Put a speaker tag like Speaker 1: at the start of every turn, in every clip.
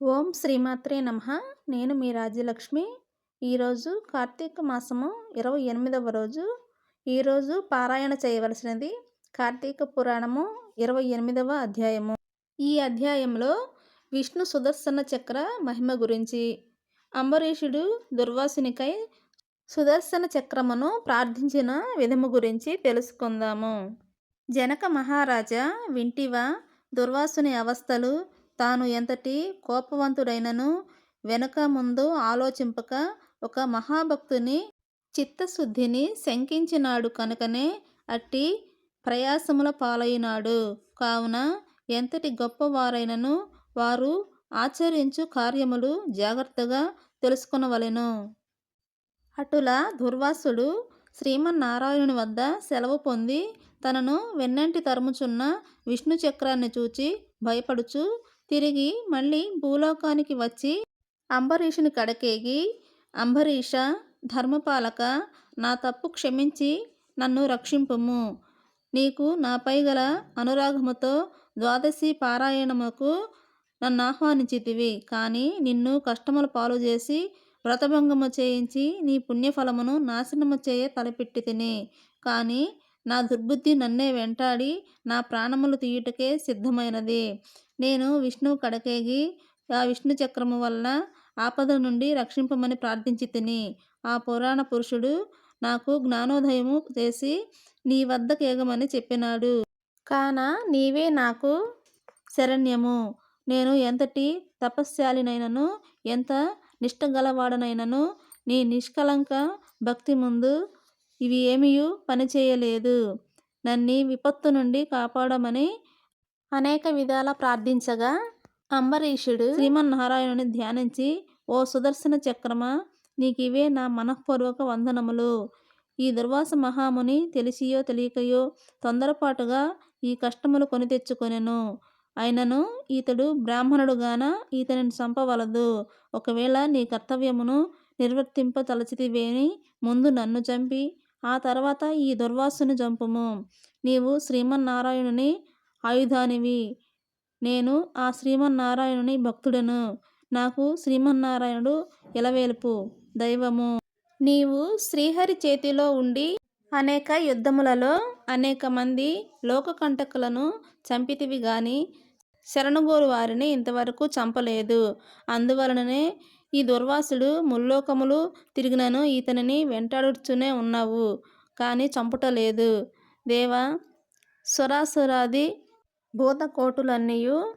Speaker 1: ఓం శ్రీమాత్రే నమ. నేను మీ రాజ్యలక్ష్మి. ఈరోజు కార్తీక మాసము ఇరవై ఎనిమిదవ రోజు. ఈరోజు పారాయణ చేయవలసినది కార్తీక పురాణము ఇరవై ఎనిమిదవ అధ్యాయము. ఈ అధ్యాయంలో విష్ణు సుదర్శన చక్ర మహిమ గురించి. అంబరీషుడు దుర్వాసునికై సుదర్శన చక్రమును ప్రార్థించిన విధము గురించి తెలుసుకుందాము. జనక మహారాజా వింటివా దుర్వాసుని అవస్థలు తాను ఎంతటి కోపవంతుడైనను వెనుక ముందు ఆలోచింపక ఒక మహాభక్తుని చిత్తశుద్ధిని శంకించినాడు కనుకనే అట్టి ప్రయాసముల పాలైనాడు. కావున ఎంతటి గొప్పవారైనను వారు ఆచరించు కార్యములు జాగ్రత్తగా తెలుసుకునవలెను. అటుల దుర్వాసుడు శ్రీమన్నారాయణుని వద్ద సెలవు పొంది తనను వెన్నంటి తరుముచున్న విష్ణు చక్రాన్ని చూచి భయపడుచు తిరిగి మళ్ళీ భూలోకానికి వచ్చి అంబరీషుని కడకేగి అంబరీష ధర్మపాలక నా తప్పు క్షమించి నన్ను రక్షింపుము. నీకు నాపై గల అనురాగముతో ద్వాదశి పారాయణముకు నన్ను ఆహ్వానించితివి. కానీ నిన్ను కష్టముల పాలు చేసి వ్రతభంగము చేయించి నీ పుణ్యఫలమును నాశనము చేయ తలపెట్టి తిని. కానీ నా దుర్బుద్ధి నన్నే వెంటాడి నా ప్రాణములు తీయుటకే సిద్ధమైనది. నేను విష్ణువు కడకేగి ఆ విష్ణు చక్రము వలన ఆపద నుండి రక్షింపమని ప్రార్థించి తిని ఆ పురాణ పురుషుడు నాకు జ్ఞానోదయము చేసి నీ వద్ద కేగమని చెప్పినాడు. కాన నీవే నాకు శరణ్యము. నేను ఎంతటి తపస్శాలినైనను ఎంత నిష్టగలవాడనైనను నీ నిష్కలంక భక్తి ముందు ఇవి ఏమీ పనిచేయలేదు నన్ను విపత్తు నుండి కాపాడమని అనేక విధాల ప్రార్థించగా అంబరీషుడు శ్రీమన్నారాయణుని ధ్యానించి ఓ సుదర్శన చక్రమ నీకివే నా మనఃపూర్వక వందనములు. ఈ దుర్వాస మహాముని తెలిసియో తెలియకయో తొందరపాటుగా ఈ కష్టములు కొని తెచ్చుకొనెను. అయినను ఈతడు బ్రాహ్మణుడుగాన ఈతని చంపవలదు. ఒకవేళ నీ కర్తవ్యమును నిర్వర్తింప తలచితివేని ముందు నన్ను చంపి ఆ తర్వాత ఈ దుర్వాసుని చంపుము నీవు శ్రీమన్నారాయణుని ఆయుధానివి. నేను ఆ శ్రీమన్నారాయణుని భక్తుడను. నాకు శ్రీమన్నారాయణుడు ఎలవేల్పు దైవము. నీవు శ్రీహరి చేతిలో ఉండి అనేక యుద్ధములలో అనేక మంది లోకకంటకులను చంపితివి గాని శరణుగోరు వారిని ఇంతవరకు చంపలేదు. అందువలననే ఈ దుర్వాసుడు ముల్లోకములు తిరిగినను ఇతనిని వెంటాడుచునే ఉన్నావు కానీ చంపుటలేదు. దేవా సురాసురాది భూతకోటులన్నీయు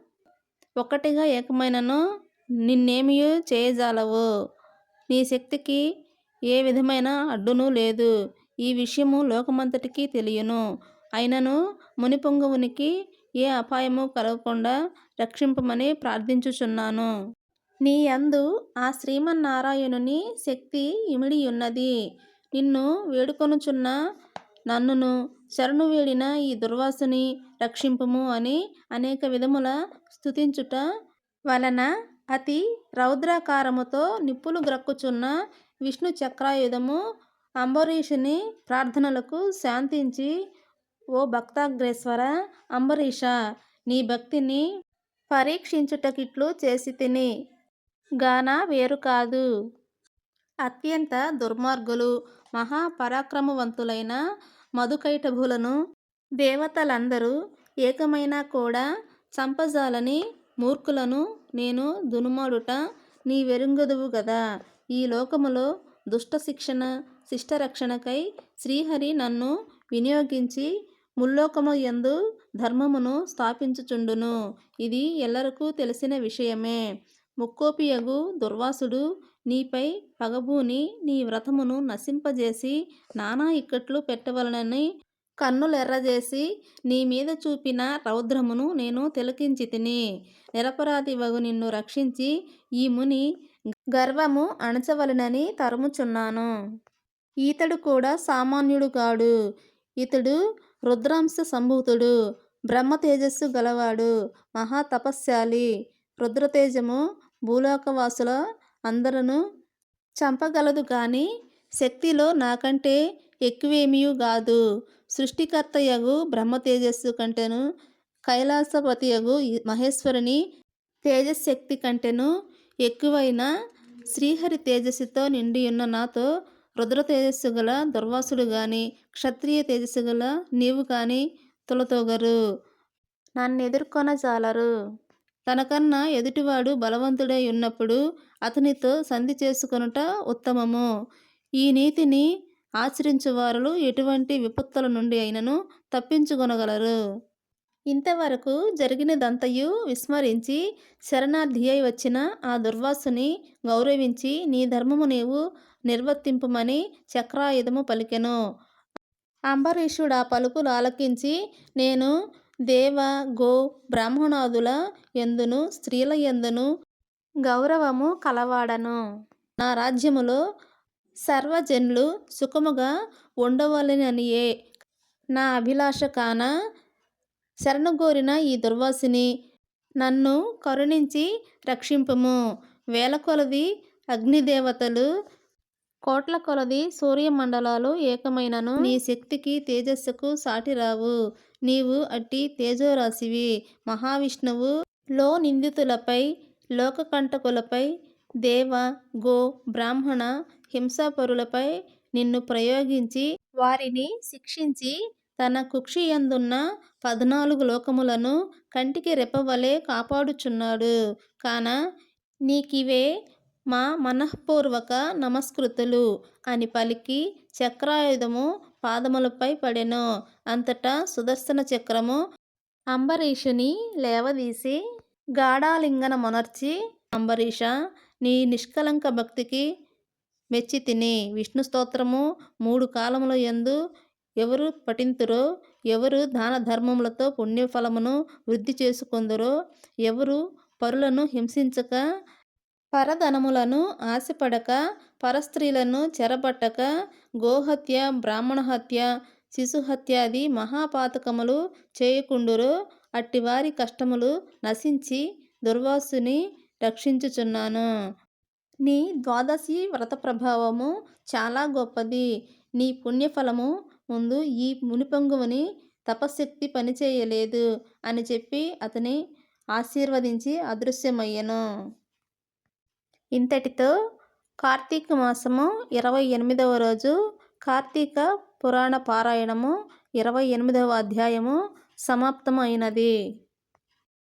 Speaker 1: ఒకటిగా ఏకమైనను నిన్నేమియూ చేయజాలవు. నీ శక్తికి ఏ విధమైన అడ్డును లేదు. ఈ విషయము లోకమంతటికీ తెలియను. అయినను మునిపొంగువునికి ఏ అపాయము కలగకుండా రక్షింపమని ప్రార్థించుచున్నాను. నీ యందు ఆ శ్రీమన్నారాయణుని శక్తి ఇమిడియున్నది. నిన్ను వేడుకొనుచున్న నన్నును శరణు వేడిన ఈ దుర్వాసుని రక్షింపుము అని అనేక విధముల స్థుతించుట వలన అతి రౌద్రాకారముతో నిప్పులు గ్రక్కుచున్న విష్ణు చక్రాయుధము అంబరీషుని ప్రార్థనలకు శాంతించి ఓ భక్తాగ్రేశ్వర అంబరీష నీ భక్తిని పరీక్షించుటకిట్లు చేసి తిని. గాన వేరు కాదు. అత్యంత దుర్మార్గులు మహాపరాక్రమవంతులైన మధుకైటభులను దేవతలందరూ ఏకమైనా కూడా చంపజాలని మూర్ఖులను నేను దునుమాడుట నీ వెరుంగదువు గదా. ఈ లోకములో దుష్ట శిక్షణ శిష్టరక్షణకై శ్రీహరి నన్ను వినియోగించి ముల్లోకము యందు ధర్మమును స్థాపించుచుండును. ఇది ఎల్లరకు తెలిసిన విషయమే. ముక్కోపియగు దుర్వాసుడు నీపై పగబూని నీ వ్రతమును నశింపజేసి నానా ఇక్కట్లు పెట్టవలనని కన్నులెర్రజేసి నీ మీద చూపిన రౌద్రమును నేను తిలకించి తిని నిరపరాధివగు నిన్ను రక్షించి ఈ ముని గర్వము అణచవలనని తరుముచున్నాను. ఈతడు కూడా సామాన్యుడు కాడు ఇతడు రుద్రాంశ సంభూతుడు. బ్రహ్మ తేజస్సు గలవాడు. మహా తపస్శాలి. రుద్రతేజము భూలోకవాసుల అందరను చంపగలదు కానీ శక్తిలో నాకంటే ఎక్కువేమీ కాదు. సృష్టికర్తయగు బ్రహ్మ తేజస్సు కంటేను కైలాసపతియగు మహేశ్వరుని తేజశక్తి కంటేను ఎక్కువైన శ్రీహరి తేజస్సుతో నిండియున్న నాతో రుద్ర తేజస్సు గల దుర్వాసుడు గాని క్షత్రియ తేజస్సు గల నీవు కానీ తులతోగరు. నన్ను ఎదుర్కొన జాలరు తనకన్నా ఎదుటివాడు బలవంతుడై ఉన్నప్పుడు అతనితో సంధి చేసుకొనుట ఉత్తమము. ఈ నీతిని ఆచరించువారులు ఎటువంటి విపత్తుల నుండి అయినను తప్పించుకొనగలరు. ఇంతవరకు జరిగినదంతయు విస్మరించి శరణార్థి అయి వచ్చిన ఆ దుర్వాసుని గౌరవించి నీ ధర్మము నీవు నిర్వర్తింపుమని చక్రాయుధము పలికెను. అంబరీషుడా పలుకులు ఆలకించి నేను దేవ గో బ్రాహ్మణాదుల ఎందును స్త్రీల ఎందును గౌరవము కలవాడను. నా రాజ్యములో సర్వజనులు సుఖముగా ఉండవలెననియే. నా అభిలాష కాన శరణుగోరిన ఈ దుర్వాసిని నన్ను కరుణించి రక్షింపము. వేల కొలది అగ్నిదేవతలు కోట్ల కొలది సూర్యమండలాలు ఏకమైనను. నీ శక్తికి తేజస్సుకు సాటిరావు. నీవు అట్టి తేజోరాశివి. మహావిష్ణువు లో నిందితులపై లోకకంటకులపై దేవ గో బ్రాహ్మణ హింసాపరులపై నిన్ను ప్రయోగించి వారిని శిక్షించి తన కుక్షియందున్న పద్నాలుగు లోకములను కంటికి రెప్పవలె కాపాడుచున్నాడు. కాన నీకివే మా మనఃపూర్వక నమస్కృతులు అని పలికి చక్రాయుధము పాదములపై పడెను. అంతటా సుదర్శన చక్రము అంబరీషుని లేవదీసి గాఢాలింగన మొనర్చి అంబరీష నీ నిష్కలంక భక్తికి మెచ్చి తిని. విష్ణు స్తోత్రము మూడు కాలముల యందు ఎవరు పఠింతురో ఎవరు దాన ధర్మములతో పుణ్యఫలమును వృద్ధి చేసుకుందరో ఎవరు పరులను హింసించక పరధనములను ఆశపడక పరస్త్రీలను చెరబట్టక గోహత్య బ్రాహ్మణహత్య శిశుహత్యాది మహాపాతకములు చేయకుండురు. అట్టివారి కష్టములు నశించి దుర్వాసుని రక్షించుచున్నాను. నీ ద్వాదశి వ్రత ప్రభావము చాలా గొప్పది. నీ పుణ్యఫలము ముందు ఈ మునిపొంగువుని తపశ్శక్తి పనిచేయలేదు అని చెప్పి అతని ఆశీర్వదించి అదృశ్యమయ్యెను. ఇంతటితో కార్తీక మాసము ఇరవై ఎనిమిదవ రోజు కార్తీక పురాణ పారాయణము ఇరవై ఎనిమిదవ అధ్యాయము సమాప్తమైనది.